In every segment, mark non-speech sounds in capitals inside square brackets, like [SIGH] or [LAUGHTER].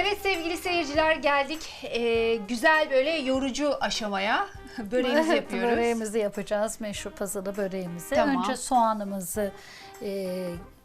Evet sevgili seyirciler geldik Ee, güzel böyle yorucu aşamaya. [LAUGHS] Böreğimizi [LAUGHS] yapıyoruz. Böreğimizi yapacağız. Meşhur pazılı böreğimizi. Tamam. Önce soğanımızı e,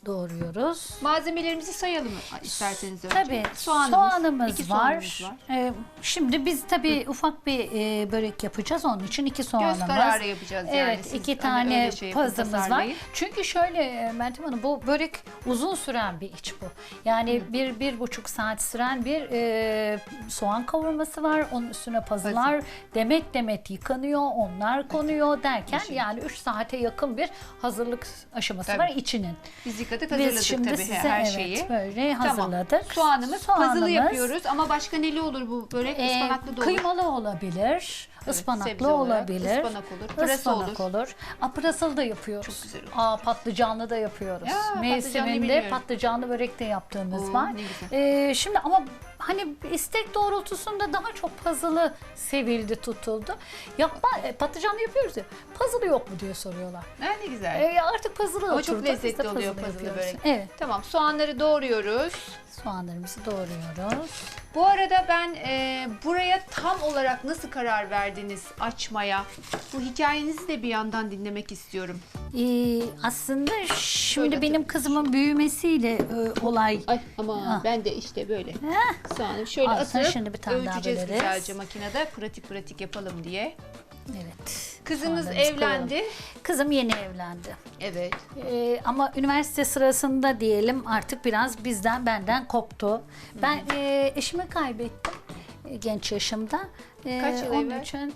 doğruyoruz. Malzemelerimizi sayalım isterseniz önce. Tabii Soğanımız, soğanımız, iki var. var. E, şimdi biz tabii ufak bir e, börek yapacağız. Onun için iki soğanımız. Göz kararı yapacağız yani. Evet, iki tane öyle şey pazımız var. Çünkü şöyle e, Meltem Hanım bu börek uzun süren bir iç bu. Yani bir, bir buçuk saat süren bir e, soğan kavurması var. Onun üstüne pazılar demet demet yıkanıyor. Onlar konuyor derken Düşün. yani 3 saate yakın bir hazırlık aşaması Tabii. var içinin. Biz yıkadık hazırladık Biz şimdi tabii size her evet, şeyi. böyle Tamam. hazırladık. Soğanımız, puzzle'ı Soğanımız, yapıyoruz ama başka neli olur bu börek? e, Ispanaklı da olur. kıymalı olabilir, Evet, ıspanaklı olabilir. ıspanak olur, pırasa ıspanak olur. olur. Aa, pırasalı da yapıyoruz. Çok güzel olur. Aa, patlıcanlı da yapıyoruz. Ya, patlıcanlı Mevsiminde bilmiyorum. patlıcanlı börek de yaptığımız Oo, var. Ee, şimdi ama hani istek doğrultusunda daha çok puzzle'ı sevildi, tutuldu. Yapma, e, patlıcanlı yapıyoruz ya. Puzzle'ı yok mu diye soruyorlar. Ha, ne güzel. Ee, artık puzzle'ı Ama çok oturdu. Lezzetli oluyor puzzle börek. Evet, Tamam soğanları doğruyoruz. Soğanlarımızı doğruyoruz. Bu arada ben e, buraya tam olarak nasıl karar verdiniz açmaya? Bu hikayenizi de bir yandan dinlemek istiyorum. Ee, aslında şimdi Şöyle benim kızımın büyümesiyle e, olay Ay ama Ha. ben de işte böyle soğanı şöyle Al, sen atıp şimdi bir tane daha öğüteceğiz böleriz. güzelce makinede pratik pratik yapalım diye. Evet. Kızınız soğanlarımızı evlendi. koyalım. Kızım yeni evlendi. Evet. Ee, ama üniversite sırasında diyelim artık biraz bizden benden koptu. Ben e, eşimi kaybettim e, genç yaşımda. E, Kaç yıl Onun evvel? için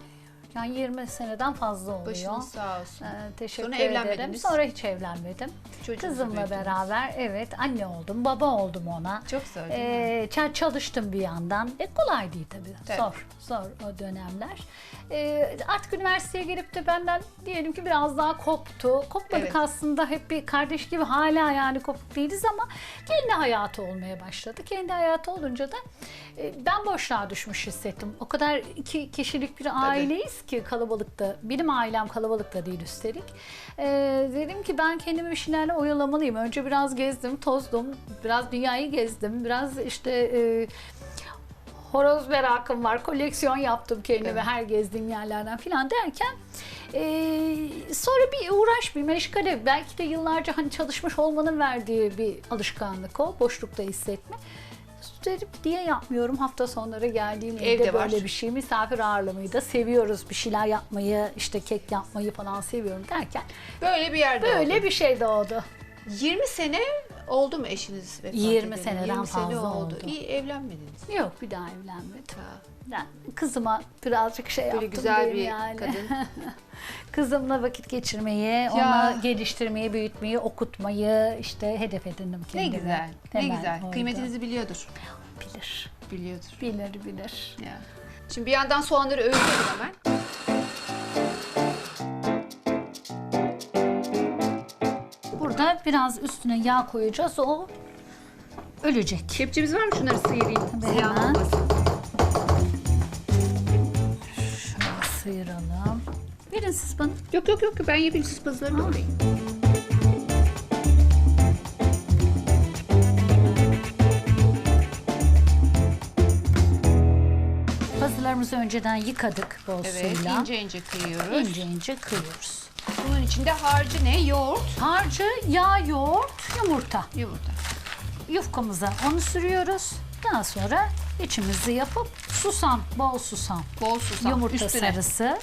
yani 20 seneden fazla oluyor. Başınız sağ olsun. Ee, teşekkür Sonra ederim. evlenmediniz. Sonra hiç evlenmedim. Çocuğunuzu Kızımla büyüttünüz. beraber evet anne oldum, baba oldum ona. Çok zor değil mi? Ee, ça- çalıştım bir yandan. E, kolay değil tabii. Tabii. Zor, zor o dönemler. Ee, artık üniversiteye gelip de benden diyelim ki biraz daha koptu. Kopmadık Evet. aslında hep bir kardeş gibi hala yani kopuk değiliz ama kendi hayatı olmaya başladı. Kendi hayatı olunca da e, ben boşluğa düşmüş hissettim. O kadar iki kişilik bir aileyiz ki kalabalıkta. Benim ailem kalabalıkta değil üstelik. Ee, dedim ki ben kendimi bir şeylerle oyalamalıyım. Önce biraz gezdim, tozdum. Biraz dünyayı gezdim. Biraz işte e, horoz merakım var. Koleksiyon yaptım kendime Evet. her gezdiğim yerlerden falan derken e, sonra bir uğraş, bir meşgale. Belki de yıllarca hani çalışmış olmanın verdiği bir alışkanlık o. Boşlukta hissetme. Dedim diye yapmıyorum. Hafta sonları geldiğim evde, Evde var. böyle bir şey. Misafir ağırlamayı da seviyoruz. Bir şeyler yapmayı, işte kek yapmayı falan seviyorum derken Böyle bir yerde böyle oldu. bir şey doğdu. 20 sene oldu mu eşiniz vefat 20 edeli? seneden 20 sene fazla oldu. oldu. İyi evlenmediniz. Yok bir daha evlenmedim. Ha, Ben kızıma birazcık şey Böyle yaptım güzel bir yani. kadın. [LAUGHS] Kızımla vakit geçirmeyi, onu geliştirmeyi, büyütmeyi, okutmayı işte hedef edindim Ne kendime. güzel. Ne Temel güzel. oydu. Kıymetinizi biliyordur. bilir. Biliyordur. Bilir bilir. Ya. Şimdi bir yandan soğanları öğütelim hemen. Burada biraz üstüne yağ koyacağız. O ölecek. Kepçemiz var mı? Şunları sıyırayım. Tabii Ziyan olmasın. Sıyıralım. Verin siz bana. Yok yok yok ben yapayım siz pazıları doğrayın. Pazılarımızı önceden yıkadık bol Evet suyla. ince ince kıyıyoruz. ince ince kıyıyoruz. Bunun içinde harcı ne? Yoğurt. Harcı, yağ, yoğurt, yumurta. Yumurta. Yufkamıza onu sürüyoruz. Daha sonra içimizi yapıp susam, bol susam, Bol susam. yumurta üstüne. sarısı.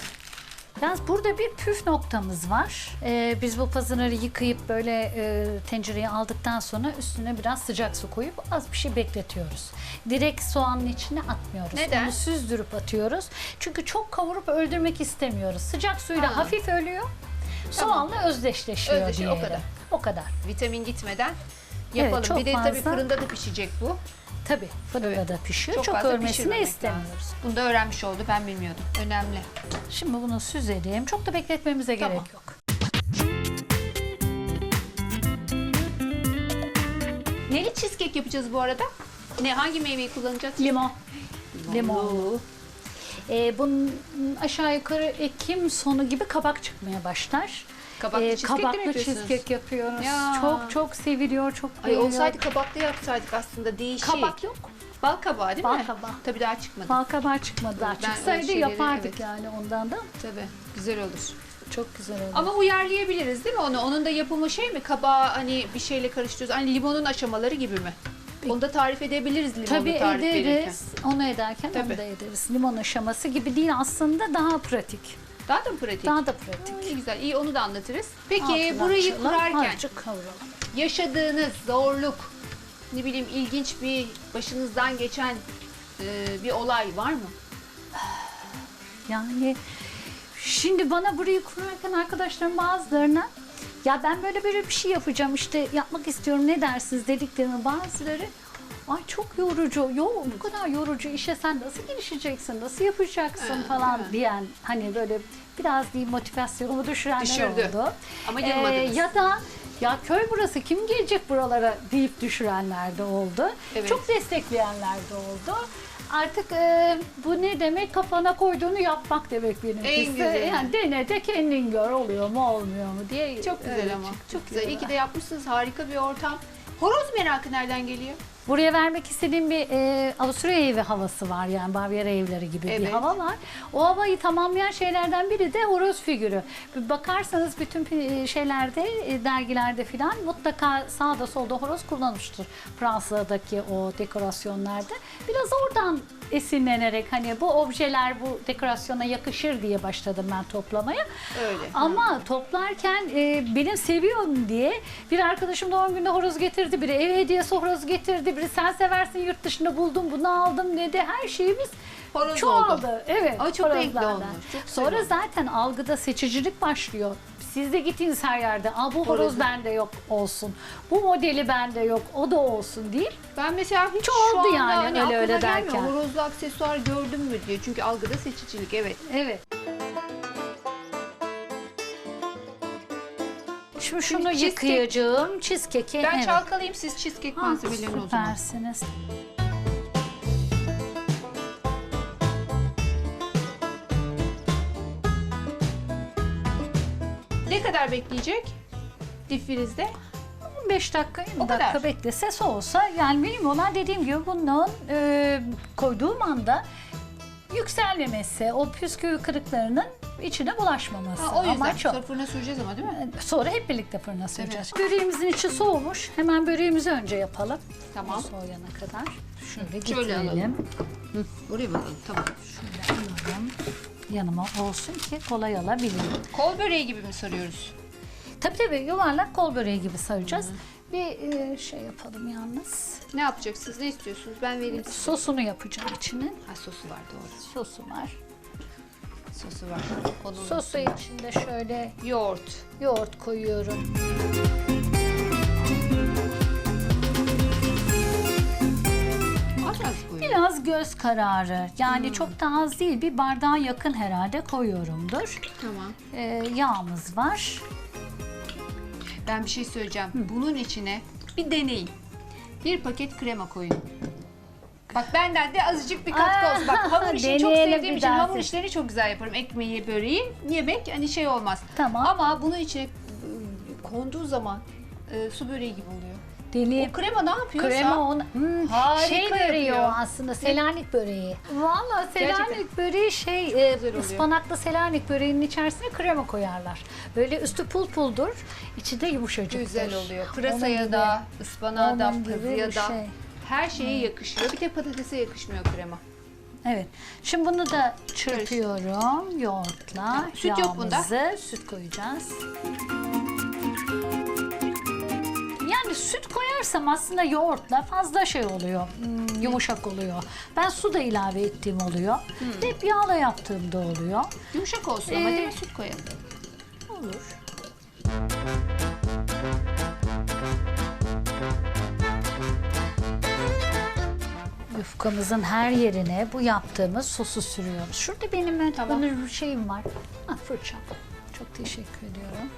Yalnız burada bir püf noktamız var. Ee, biz bu pazıları yıkayıp böyle e, tencereye aldıktan sonra üstüne biraz sıcak su koyup az bir şey bekletiyoruz. Direkt soğanın içine atmıyoruz. Neden? Onu süzdürüp atıyoruz. Çünkü çok kavurup öldürmek istemiyoruz. Sıcak suyla Ha. hafif ölüyor. Soğanla özdeşleşiyor Özdeşiyor, o diyelim. kadar. O kadar. Vitamin gitmeden yapalım. çok bir de tabii fazla- fırında da pişecek bu. Tabii fırında Evet. da pişiyor. Çok Çok, ölmesini istemiyoruz. Bunu da öğrenmiş oldu. Ben bilmiyordum. Önemli. Şimdi bunu süzelim. Çok da bekletmemize Tamam. gerek yok. Neli cheesecake yapacağız bu arada? Ne hangi meyveyi kullanacağız? Limon. Limonlu. Ee, bunun aşağı yukarı Ekim sonu gibi kabak çıkmaya başlar. Kabaklı Ee, cheesecake de mi kabaklı yapıyorsunuz? cheesecake yapıyoruz. Ya. Çok çok seviliyor, çok Ay beğeniyor. olsaydı kabaklı yapsaydık aslında değişik. Kabak yok. Bal kabağı değil Bal mi? kabağı. Tabii daha çıkmadı. Bal kabağı çıkmadı daha. Ben Çıksaydı şeyleri, yapardık evet. yani ondan da. Tabii güzel olur. Çok güzel oldu. Ama uyarlayabiliriz değil mi onu? Onun da yapımı şey mi? Kabağı hani bir şeyle karıştırıyoruz. Hani limonun aşamaları gibi mi? Onu da tarif edebiliriz limonu Tabii tarif verirken. ederiz. Onu ederken Tabii. onu da ederiz. Limon aşaması gibi değil aslında daha pratik. Daha da mı pratik? Daha da pratik. Aa, güzel. İyi onu da anlatırız. Peki Altını burayı açalım, kurarken azıcık kavuralım. yaşadığınız zorluk, ne bileyim ilginç bir başınızdan geçen e, bir olay var mı? [SIGHS] Yani şimdi bana burayı kurarken arkadaşlarım bazılarına ya ben böyle böyle bir şey yapacağım işte yapmak istiyorum ne dersiniz dediklerimi bazıları ay çok yorucu yok bu kadar yorucu işe sen nasıl girişeceksin nasıl yapacaksın falan diyen hani böyle biraz değil motivasyonumu düşürenler Düşürdü. oldu. Ama Ee, yılmadınız. ya da ya köy burası kim gelecek buralara deyip düşürenler de oldu. Evet. Çok destekleyenler de oldu. Artık e, bu ne demek kafana koyduğunu yapmak demek benimkisi. En güzeli. Yani dene de kendin gör oluyor mu olmuyor mu diye. Çok güzel öyle ama. çıktı Çok güzel. İyi ki de yapmışsınız. Harika bir ortam. Horoz merakı nereden geliyor? Buraya vermek istediğim bir e, Avusturya evi havası var yani Bavyera evleri gibi bir Evet. hava var. O havayı tamamlayan şeylerden biri de horoz figürü. Bir Bakarsanız bütün pi- şeylerde, e, dergilerde filan mutlaka sağda solda horoz kullanmıştır. Fransa'daki o dekorasyonlarda. Biraz oradan esinlenerek hani bu objeler bu dekorasyona yakışır diye başladım ben toplamaya. Öyle. Ama toplarken e, benim seviyorum diye bir arkadaşım doğum gününde horoz getirdi, biri ev hediyesi horoz getirdi, biri sen seversin yurt dışında buldum bunu aldım dedi. Her şeyimiz Horoz çoğaldı. oldu. Evet. Ama çok renkli olmuş, çok Sonra olmuş. zaten algıda seçicilik başlıyor. Siz de gittiğiniz her yerde, Aa, bu horoz Horozu. bende yok olsun, bu modeli bende yok, o da olsun değil. Ben mesela hiç Çok şu oldu anda yani hani öyle öyle gelmiyor. derken. Horozlu aksesuar gördüm mü diye. Çünkü algıda seçicilik evet. Evet. Şimdi şunu cheesecake- yıkayacağım. Cheesecake'i Ben evet. çalkalayayım siz cheesecake Ah, malzemelerini o zaman. Süpersiniz. Ne kadar bekleyecek? Difrizde. 15 dakika 20 O kadar. dakika beklese soğusa yani benim olan dediğim gibi bunun e, koyduğum anda yükselmemesi, o püskül kırıklarının içine bulaşmaması. Ha, o yüzden. Ama çok. Sonra fırına süreceğiz ama değil mi? Sonra hep birlikte fırına süreceğiz. Böreğimizin içi soğumuş. Hemen böreğimizi önce yapalım. Tamam. Soğuyana kadar. Şöyle Şöyle getirelim. alalım. Buraya bakalım. Tamam. Şöyle alalım. Yanıma olsun ki kolay alabileyim. Kol böreği gibi mi sarıyoruz? Tabii tabii yuvarlak kol böreği gibi saracağız. Bir e, şey yapalım yalnız. Ne yapacaksınız? Ne istiyorsunuz? Ben vereyim size. Sosunu yapacağım içine. Ha sosu var doğru. Sosu var. Sosu var. Onun Sosu içinde şöyle yoğurt. yoğurt koyuyorum. Az az koyun. Biraz göz kararı. Yani çok da az değil. Bir bardağa yakın herhalde koyuyorumdur. Tamam. Ee, yağımız var. Ben bir şey söyleyeceğim. Bunun içine bir deneyin. Bir paket krema koyun. Bak benden de azıcık bir katkı olsun. Bak [LAUGHS] hamur işini çok deneyelim sevdiğim bir için daha hamur siz. işlerini çok güzel yaparım. Ekmeği, böreği, yemek hani şey olmaz. Tamam. Ama bunun içine e, konduğu zaman e, su böreği gibi oluyor. Deneyim. O krema ne yapıyorsa Krema on, hmm, Harika şey böreği o yapıyor. aslında Selanik böreği. Valla Gerçekten. Selanik böreği şey e, güzel oluyor. ıspanaklı Selanik böreğinin içerisine krema koyarlar. Böyle üstü pul puldur, içi de yumuşacıktır. güzel oluyor. Onun Pırasaya gibi. da, ıspanağa da, Onun gibi pazıya bir da. şey. Her şeye yakışıyor. Bir tek patatese yakışmıyor krema. Evet. Şimdi bunu da çırpıyorum yoğurtla. Süt yok bunda. Yağımızı, Süt koyacağız. Yani süt koyarsam aslında yoğurtla fazla şey oluyor, hmm, yumuşak oluyor. Ben su da ilave ettiğim oluyor. Hmm. Hep yağla yaptığım da oluyor. Yumuşak olsun ama Ee, değil mi? Süt koyalım. Olur. Yufkamızın her yerine bu yaptığımız sosu sürüyoruz. Şurada benim Tamam. tamam. şeyim var. Ha, fırçam. Çok teşekkür ediyorum.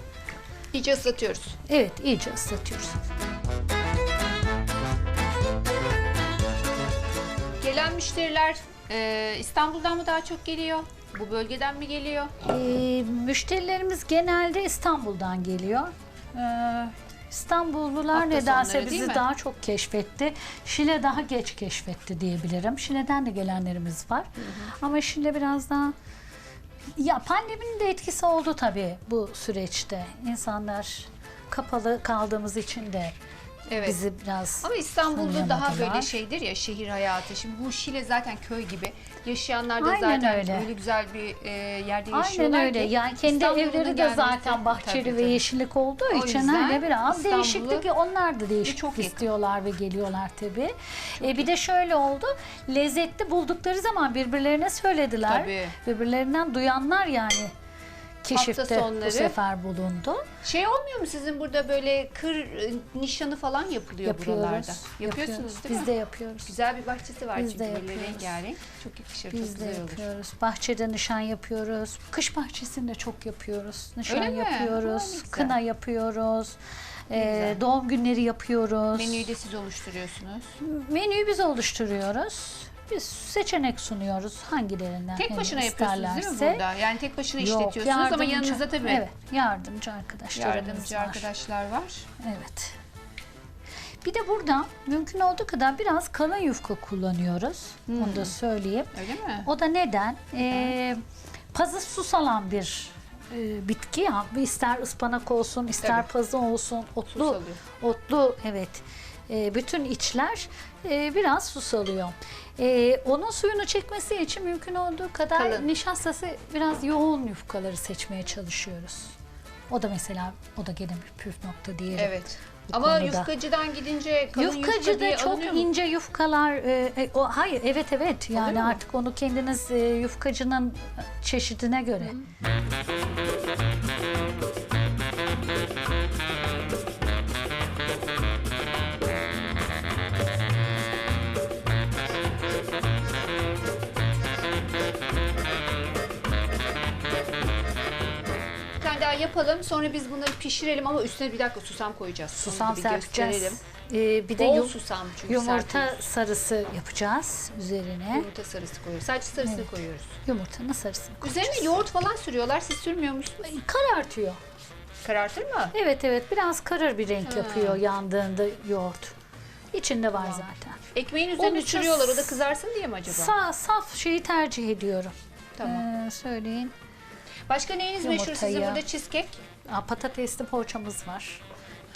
İyice ıslatıyoruz. Evet, iyice ıslatıyoruz. Gelen müşteriler e, İstanbul'dan mı daha çok geliyor? Bu bölgeden mi geliyor? Ee, müşterilerimiz genelde İstanbul'dan geliyor. Ee, İstanbullular Hafta nedense sonları değil bizi mi? daha çok keşfetti. Şile daha geç keşfetti diyebilirim. Şile'den de gelenlerimiz var. Ama Şile biraz daha ya pandeminin de etkisi oldu tabii bu süreçte. İnsanlar kapalı kaldığımız için de Evet. bizi biraz Ama İstanbul'da daha böyle şeydir ya şehir hayatı. Şimdi bu Şile zaten köy gibi. Yaşayanlar da Aynen zaten öyle. öyle güzel bir e, yerde Aynen yaşıyorlar öyle. ki Yani kendi evleri de zaten bahçeli Tabii, ve tabii. yeşillik olduğu O için hani biraz değişiklik onlar da değişiklik çok yakın. istiyorlar ve geliyorlar tabii. E, bir de şöyle oldu. Lezzetli buldukları zaman birbirlerine söylediler. Tabii. Birbirlerinden duyanlar yani keşifte sonları. bu sefer bulundu. Şey olmuyor mu sizin burada böyle kır e, nişanı falan yapılıyor Yapıyoruz. buralarda? Yapıyorsunuz yapıyoruz. değil mi? Biz de yapıyoruz. Güzel bir bahçesi var Biz çünkü de böyle yapıyoruz. rengarenk. Çok yakışır, çok Biz de güzel olur. yapıyoruz. Bahçede nişan yapıyoruz. Kış bahçesinde çok yapıyoruz. Nişan Öyle mi? yapıyoruz. Güzel. Kına yapıyoruz. Ne güzel. doğum günleri yapıyoruz. Menüyü de siz oluşturuyorsunuz. Menüyü biz oluşturuyoruz. Biz seçenek sunuyoruz hangilerinden Tek başına yapıyorsunuz değil mi burada? Yani tek başına Yok, işletiyorsunuz ama yardımcı- yanınızda tabii Evet, yardımcı arkadaşlarımız yardımcı var. arkadaşlar var. Evet. Bir de burada mümkün olduğu kadar biraz kalın yufka kullanıyoruz. Hmm. Onu da söyleyeyim. Öyle mi? O da neden? Ee, pazı su salan bir e, bitki ya. İster ıspanak olsun, ister Tabii. pazı olsun, otlu, otlu evet. E, bütün içler e, biraz su salıyor. E, onun suyunu çekmesi için mümkün olduğu kadar Kalın. nişastası biraz yoğun yufkaları seçmeye çalışıyoruz. O da mesela o da gene bir püf nokta diyelim. Evet. bu Ama konuda. yufkacıdan gidince kalın yufka Yufkacı diye da çok mu? ince yufkalar e, e, o hayır evet evet yani Oluyor mu? artık onu kendiniz e, yufkacının çeşidine göre. Bir tane daha yapalım. Sonra biz bunları pişirelim ama üstüne bir dakika susam koyacağız. Susam bir serpeceğiz. E, bir de Bol yum- susam çünkü yumurta serpiyoruz. sarısı yapacağız üzerine. Yumurta sarısı koyuyoruz. Sadece sarısını koyuyoruz. Yumurtanın sarısını koyacağız. Üzerine yoğurt falan sürüyorlar. Siz sürmüyor musunuz? Karartıyor. Karartır mı? Evet evet biraz karır bir renk Ha. yapıyor yandığında yoğurt. İçinde var zaten. Ekmeğin üzerine sürüyorlar. O da kızarsın diye mi acaba? Sa saf şeyi tercih ediyorum. Tamam. Ee, söyleyin. Başka neyiniz meşhur sizin burada? Cheesecake. Aa, patatesli poğaçamız var.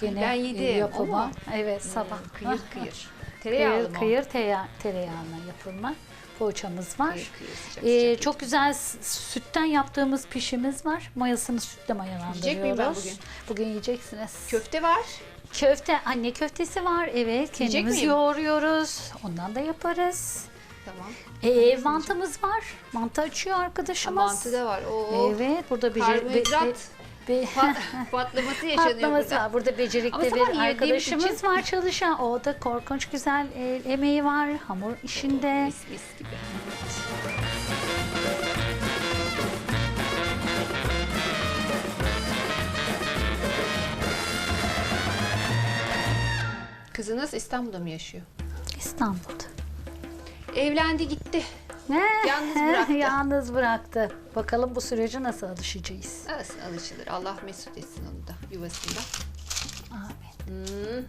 Gene Ben e, yedim, yapımı. ama- Evet sabah. Kıyır kıyır. [LAUGHS] Tereyağlı Kıyır, mı kıyır teya, tereyağına yapılma poğaçamız var. Kıyır kıyır sıcak Ee, sıcak çok güzel sütten yaptığımız pişimiz var. Mayasını sütle mayalandırıyoruz. Yiyecek miyim ben bugün? Bugün yiyeceksiniz. Köfte var. Köfte, anne köftesi var. Evet, kendimiz yoğuruyoruz. Ondan da yaparız. Tamam. Ee, mantımız var. Mantı açıyor arkadaşımız. mantı da var. Oo. Evet, burada bir Karbonhidrat be- [LAUGHS] pat- patlaması yaşanıyor [LAUGHS] patlaması burada. var. Burada becerikli bir arkadaşımız için- var [LAUGHS] çalışan. O da korkunç güzel el emeği var. Hamur işinde. Mis mis gibi. Kızınız İstanbul'da mı yaşıyor? İstanbul'da. Evlendi gitti. Ne? Yalnız bıraktı. Yalnız bıraktı. Bakalım bu sürece nasıl alışacağız. Nasıl alışılır? Allah mesut etsin onu da yuvasında. Amin. Hmm.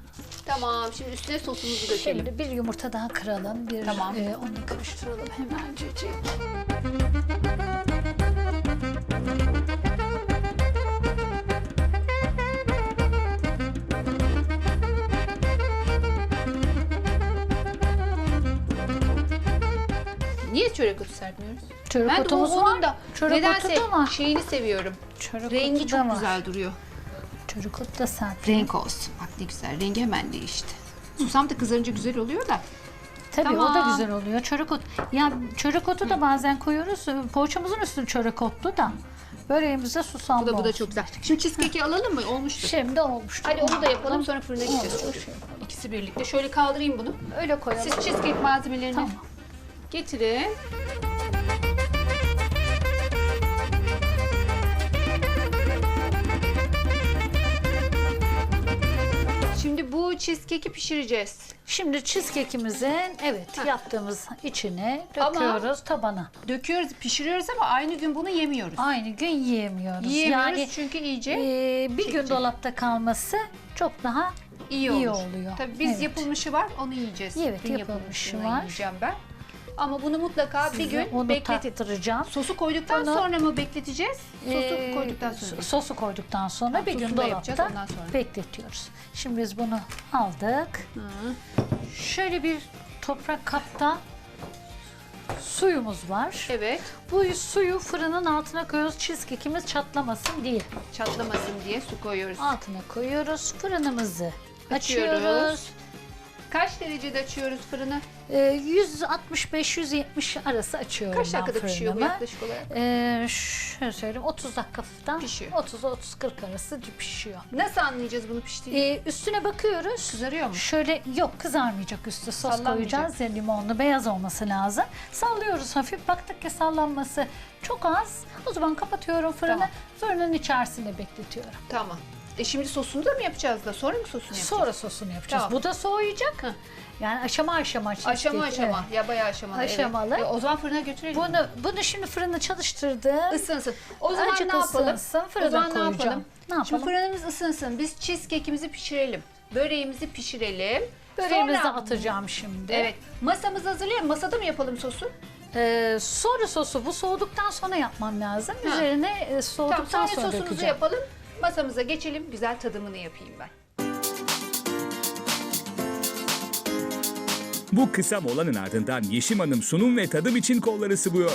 Tamam şimdi üstüne sosumuzu dökelim. Şimdi bir yumurta daha kıralım. Bir, Tamam. e, onu karıştıralım hemencecik. Niye çörek otu serpmiyoruz? Çörek ben de o- onun var. da Çörek nedense da var. şeyini seviyorum. Çörek Rengi otu da çok var. güzel duruyor. Çörek otu da sert. Renk olsun. Bak ne güzel. Rengi hemen değişti. Susam da kızarınca güzel oluyor da. Tabii o da Tamam. güzel oluyor. Çörek otu. Ya çörek otu da bazen koyuyoruz. e, Poğaçamızın üstüne çörek otlu da. Böreğimize susam Bu da bu da olsun. çok güzel. Şimdi cheesecake'i alalım mı? Olmuştur. Şimdi olmuştu. Hadi onu da yapalım sonra fırına gideceğiz. Olur. İkisi birlikte. Şöyle kaldırayım bunu. Öyle koyalım. Siz cheesecake malzemelerini Tamam. Getirin. Şimdi bu cheesecake'i pişireceğiz. Şimdi cheesecake'imizin evet yaptığımız içine Ama- döküyoruz tabana. Döküyoruz, pişiriyoruz ama aynı gün bunu yemiyoruz. Aynı gün yiyemiyoruz. Yiyemiyoruz yani çünkü iyice e, bir gün dolapta kalması çok daha iyi iyi oluyor. Tabii biz Evet. yapılmışı var, onu yiyeceğiz. Evet, Dün yapılmışı yapılmışını var. yiyeceğim ben. Ama bunu mutlaka bir Size gün onu tattıracağım. Sosu koyduktan Bunu- sonra mı bekleteceğiz? Sosu Ee, koyduktan sonra. so- Sosu koyduktan sonra Ha, bir gün sosunu da yapacağız dolapta ondan sonra. bekletiyoruz. Şimdi biz bunu aldık. Şöyle bir toprak kapta suyumuz var. Evet, Bu suyu fırının altına koyuyoruz. Cheesecake'imiz çatlamasın diye. çatlamasın diye su koyuyoruz. Altına koyuyoruz. Fırınımızı Açıyoruz. açıyoruz. Kaç derecede açıyoruz fırını? Ee, 165-170 arası açıyorum Kaç ben dakikada pişiyor bu fırınımı. yaklaşık olarak? Ee, şöyle söyleyeyim 30 dakikadan Pişiyor. 30-30-40 arası pişiyor. Nasıl anlayacağız bunu piştiğini? Ee, üstüne bakıyoruz. Kızarıyor mu? Şöyle yok kızarmayacak üstü sos Sallanmayacak. koyacağız ya limonlu beyaz olması lazım. Sallıyoruz hafif baktık ki sallanması çok az. O zaman kapatıyorum fırını. Tamam. Fırının içerisinde bekletiyorum. Tamam. E şimdi sosunu da mı yapacağız da? Sonra mı sosunu yapacağız? Sonra sosunu yapacağız. Tamam. Bu da soğuyacak. Hı. Yani aşama aşama. Aşama cheesecake, aşama. evet. Ya bayağı aşamalı. evet. Aşamalı. E, o zaman fırına götürelim. Bunu bunu şimdi fırında çalıştırdım. Isınsın. O zaman Azıcık ne yapalım? ısınsın, fırına o zaman ne koyacağım. yapalım? Ne yapalım? Şimdi fırınımız ısınsın. Biz cheesecake'imizi pişirelim. Böreğimizi pişirelim. Böreğimizi Sonra- atacağım şimdi. Evet. Masamızı hazırlayalım. Masada mı yapalım sosu? Ee, sonra sosu bu soğuduktan sonra yapmam lazım. Ha. Üzerine e, Tamam soğuduktan sonra sonra sosumuzu dökeceğim. yapalım. Masamıza geçelim. Güzel tadımını yapayım ben. Bu kısa molanın ardından Yeşim Hanım sunum ve tadım için kolları sıvıyor.